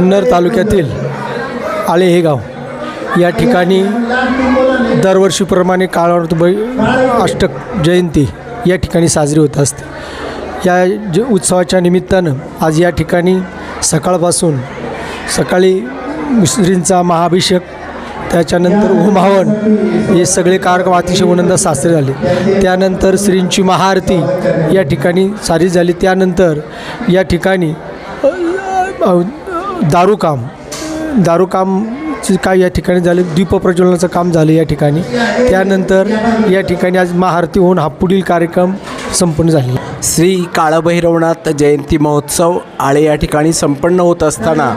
कन्नर तालुक्यातील आळे हे गाव या ठिकाणी दरवर्षीप्रमाणे काळावृत बै अष्टक जयंती या ठिकाणी साजरी होत असते. या ज उत्सवाच्या निमित्तानं आज या ठिकाणी सकाळपासून सकाळी श्रींचा महाअभिषेक त्याच्यानंतर होमहवन हे सगळे कार्यक्रम अतिशय उनंदा साजरे झाले. त्यानंतर श्रींची महाआरती या ठिकाणी साजरी झाली. त्यानंतर या ठिकाणी दारूकाम दारूकामची काय या ठिकाणी झाले? दीपप्रज्वलनाचं काम झालं या ठिकाणी. त्यानंतर या ठिकाणी आज महाआरती होऊन हा पुढील कार्यक्रम संपन्न झाले श्री काळभैरवनाथ जयंती महोत्सव आळे या ठिकाणी संपन्न होत असताना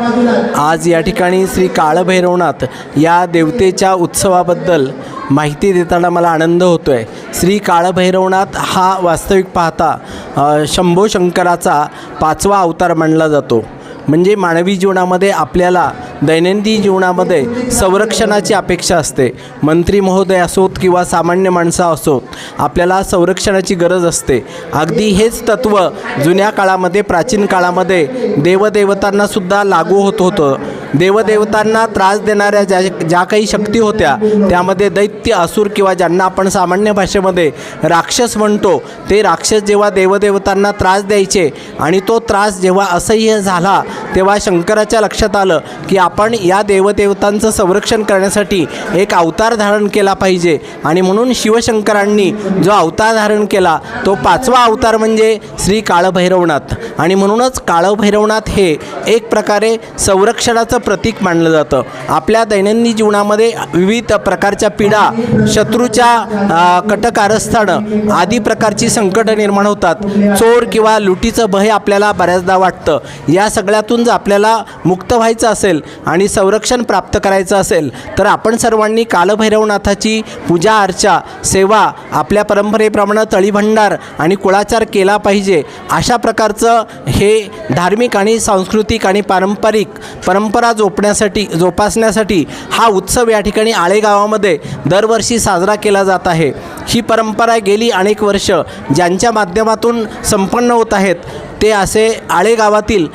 आज या ठिकाणी श्री काळभैरवनाथ या देवतेच्या उत्सवाबद्दल माहिती देताना मला आनंद होतो आहे श्री काळभैरवनाथ हा वास्तविक पाहता शंभो शंकराचा पाचवा अवतार मानला जातो. म्हणजे मानवी जीवनामध्ये आपल्याला दैनंदिन जीवनामध्ये संरक्षणाची अपेक्षा असते. मंत्री महोदय असोत किंवा सामान्य माणसं असोत आपल्याला संरक्षणाची गरज असते. अगदी हेच तत्त्व जुन्या काळामध्ये प्राचीन काळामध्ये देवदेवतांनासुद्धा लागू होत होतं. देवदेवतांना त्रास देणाऱ्या ज्या ज्या काही शक्ती होत्या त्यामध्ये दैत्य असुर किंवा ज्यांना आपण सामान्य भाषेमध्ये राक्षस म्हणतो ते राक्षस जेव्हा देवदेवतांना त्रास द्यायचे आणि तो त्रास जेव्हा असह्य झाला तेव्हा शंकराच्या लक्षात आलं की आपण या देवदेवतांचं संरक्षण करण्यासाठी एक अवतार धारण केला पाहिजे. आणि म्हणून शिवशंकरांनी जो अवतार धारण केला तो पाचवा अवतार म्हणजे श्री काळभैरवनाथ. आणि म्हणूनच काळभैरवनाथ हे एक प्रकारे संरक्षणाचं प्रतीक मानलं जातं. आपल्या दैनंदिन जीवनामध्ये विविध प्रकारच्या पीडा शत्रूच्या कटकारस्थानं आदी प्रकारची संकटं निर्माण होतात. चोर किंवा लुटीचं भय आपल्याला बऱ्याचदा वाटतं. या सगळ्यातून जर आपल्याला मुक्त व्हायचं असेल आणि संरक्षण प्राप्त करायचं असेल तर आपण सर्वांनी कालभैरवनाथाची पूजा अर्चा सेवा आपल्या परंपरेप्रमाणे तळीभंडार आणि कुळाचार केला पाहिजे. अशा प्रकारचं हे धार्मिक आणि सांस्कृतिक आणि पारंपरिक परंपरा जोपण्यासाठी जोपासण्यासाठी हा उत्सव या ठिकाणी आळेगावामध्ये दरवर्षी साजरा केला जात आहे. ही परंपरा गेली अनेक वर्ष ज्यांच्या माध्यमातून संपन्न होत आहेत. ते असे आळेगावातील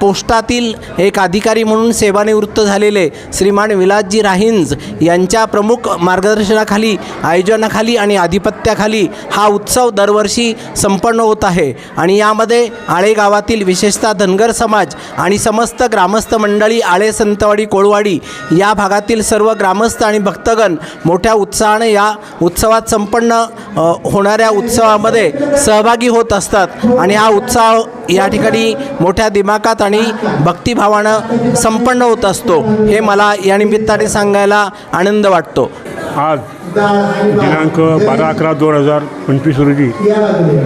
पोस्टातील एक अधिकारी म्हणून सेवानिवृत्त झालेले श्रीमान विलासजी राहिंज यांच्या प्रमुख मार्गदर्शनाखाली आयोजनाखाली आणि आधिपत्याखाली हा उत्सव दरवर्षी संपन्न होत आहे. आणि यामध्ये आळेगावातील विशेषतः धनगर समाज आणि समस्त ग्रामस्थ मंडळी आळे संतवाडी कोळवाडी या भागातील सर्व ग्रामस्थ आणि भक्तगण मोठ्या उत्साहाने या उत्सवात संपन्न होणाऱ्या उत्सवामध्ये सहभागी होत असतात. आणि हा उत्साह या ठिकाणी मोठ्या दिमाकात आणि भक्तिभावानं संपन्न होत असतो. हे मला या निमित्ताने सांगायला आनंद वाटतो. आज दिनांक बारा अकरा दोन हजार पंचवीस रोजी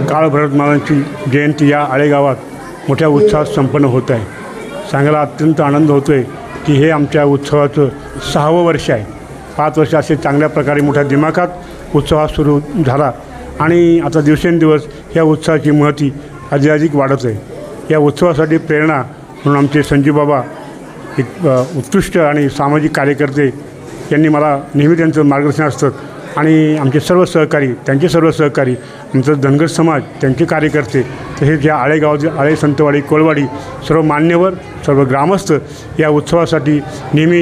काळ भरत महाराजांची जयंती या आळेगावात मोठ्या उत्साहात संपन्न होत आहे. सांगायला अत्यंत आनंद होतो आहे की हे आमच्या उत्सवाचं सहावं वर्ष आहे. पाच वर्ष असे चांगल्या प्रकारे मोठ्या दिमाखात उत्सव सुरू झाला आणि आता दिवसेंदिवस या उत्सवाची महती अधिकाधिक वाढत आहे. या उत्सवासाठी प्रेरणा म्हणून आमचे संजीवबाबा एक उत्कृष्ट आणि सामाजिक कार्यकर्ते यांनी मला नेहमी त्यांचं मार्गदर्शन असतं. आणि आमचे सर्व सहकारी त्यांचे सर्व सहकारी आमचा धनगर समाज त्यांचे कार्यकर्ते तसेच या आळेगावचे आळे संतवाडी कोळवाडी सर्व मान्यवर सर्व ग्रामस्थ या उत्सवासाठी नेहमी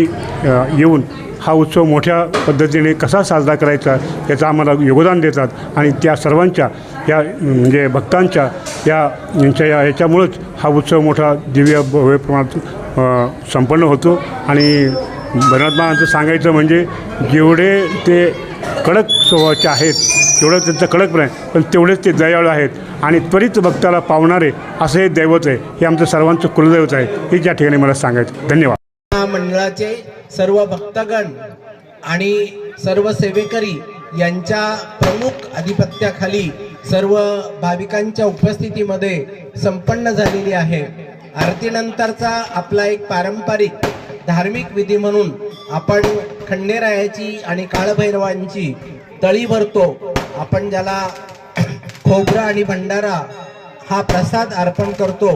येऊन हा उत्सव मोठ्या पद्धतीने कसा साजरा करायचा याचं आम्हाला योगदान देतात. आणि त्या सर्वांच्या या म्हणजे भक्तांच्या या यांच्या या याच्यामुळंच हा उत्सव मोठा दिव्य भव्य प्रमाणात संपन्न होतो. आणि भरणात्माचं सांगायचं म्हणजे जेवढे ते कडक स्वभावाचे आहेत तेवढं त्यांचं कडक नाही पण तेवढेच ते दयाळू आहेत. आणि त्वरित भक्ताला पावणारे असं हे दैवत आहे हे आमचं सर्वांचं कुलदैवत आहे हे ज्या ठिकाणी मला सांगायचं. धन्यवाद. या मंडळाचे सर्व भक्तगण आणि सर्व सेवेकरी यांच्या प्रमुख अधिपत्याखाली सर्व भाविकांच्या उपस्थितीमध्ये संपन्न झालेली आहे. आरतीनंतरचा आपला एक पारंपरिक धार्मिक विधी म्हणून आपण खंडेरायाची आणि काळभैरवांची तळी भरतो. आपण ज्याला खोबरा आणि भंडारा हा प्रसाद अर्पण करतो.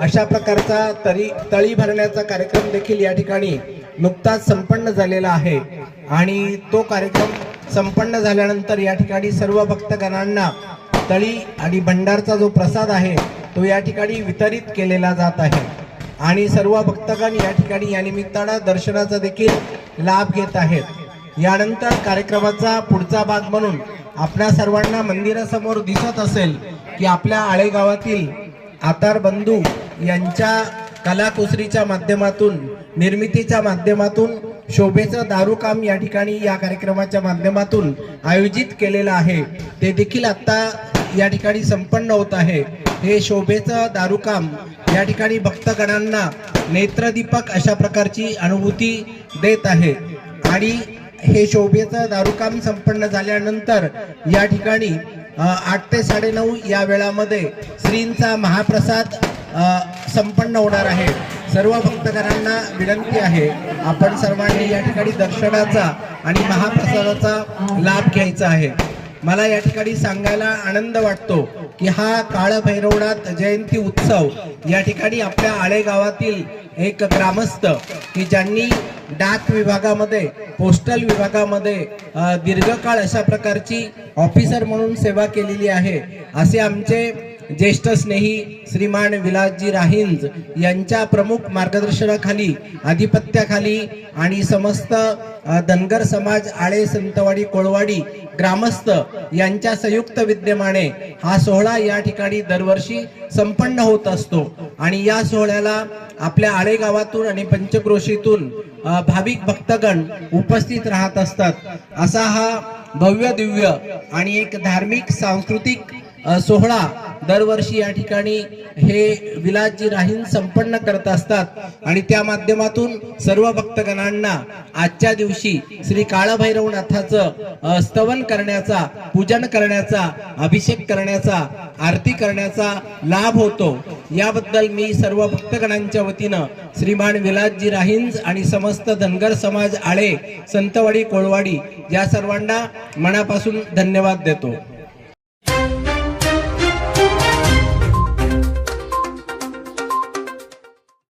अशा प्रकारचा तरी तळी भरण्याचा कार्यक्रम देखील या ठिकाणी नुकताच संपन्न झालेला आहे. आणि तो कार्यक्रम संपन्न झाल्यानंतर या ठिकाणी सर्व भक्तगणांना तळी आणि भंडारचा जो प्रसाद आहे तो या ठिकाणी वितरित केलेला जात आहे. आणि सर्व भक्तगण या ठिकाणी या निमित्तानं दर्शनाचा देखील लाभ घेत आहेत. यानंतर कार्यक्रमाचा पुढचा भाग म्हणून आपल्या सर्वांना मंदिरासमोर दिसत असेल की आपल्या आळेगावातील आतार बंधू यांच्या कलाकुसरीच्या माध्यमातून निर्मितीच्या माध्यमातून शोभेचं दारूकाम या ठिकाणी या कार्यक्रमाच्या माध्यमातून आयोजित केलेलं आहे. ते देखील आत्ता या ठिकाणी संपन्न होत आहे. हे शोभेचं दारूकाम या ठिकाणी भक्तगणांना नेत्रदीपक अशा प्रकारची अनुभूती देत आहे. आणि हे शोभेचं दारूकाम संपन्न झाल्यानंतर या ठिकाणी आठ ते साडेनऊ या वेळामध्ये श्रींचा महाप्रसाद संपन्न होणार आहे. सर्व भक्तकरांना विनंती आहे आपण सर्वांनी या ठिकाणी दर्शनाचा आणि महाप्रसादाचा लाभ घ्यायचा आहे. मला या ठिकाणी सांगायला आनंद वाटतो की हा काळभैरवनाथ जयंती उत्सव या ठिकाणी आपल्या आळे गावातील एक ग्रामस्थ की ज्यांनी डाक विभागामध्ये पोस्टल विभागामध्ये दीर्घकाळ अशा प्रकारची ऑफिसर म्हणून सेवा केलेली आहे. असे आमचे ज्येष्ठ स्नेही श्रीमान विलासजी राहिंज यांच्या प्रमुख मार्गदर्शनाखाली आधिपत्याखाली आणि समस्त धनगर समाज आळे संतवाडी कोळवाडी ग्रामस्थ यांच्या संयुक्त विद्यमाने हा सोहळा या ठिकाणी दरवर्षी संपन्न होत असतो. आणि या सोहळ्याला आपल्या आळे गावातून आणि पंचक्रोशीतून भाविक भक्तगण उपस्थित राहत असतात. असा हा भव्य दिव्य आणि एक धार्मिक सांस्कृतिक सोहळा दरवर्षी या ठिकाणी हे विलासजी राहीन संपन्न करत असतात. आणि त्या माध्यमातून सर्व भक्तगणांना आजच्या दिवशी श्री काळभैरवनाथाचं स्तवन करण्याचा पूजन करण्याचा अभिषेक करण्याचा आरती करण्याचा लाभ होतो. याबद्दल मी सर्व भक्तगणांच्या वतीनं श्रीमान विलासजी राहींज आणि समस्त धनगर समाज आळे संतवाडी कोळवाडी या सर्वांना मनापासून धन्यवाद देतो.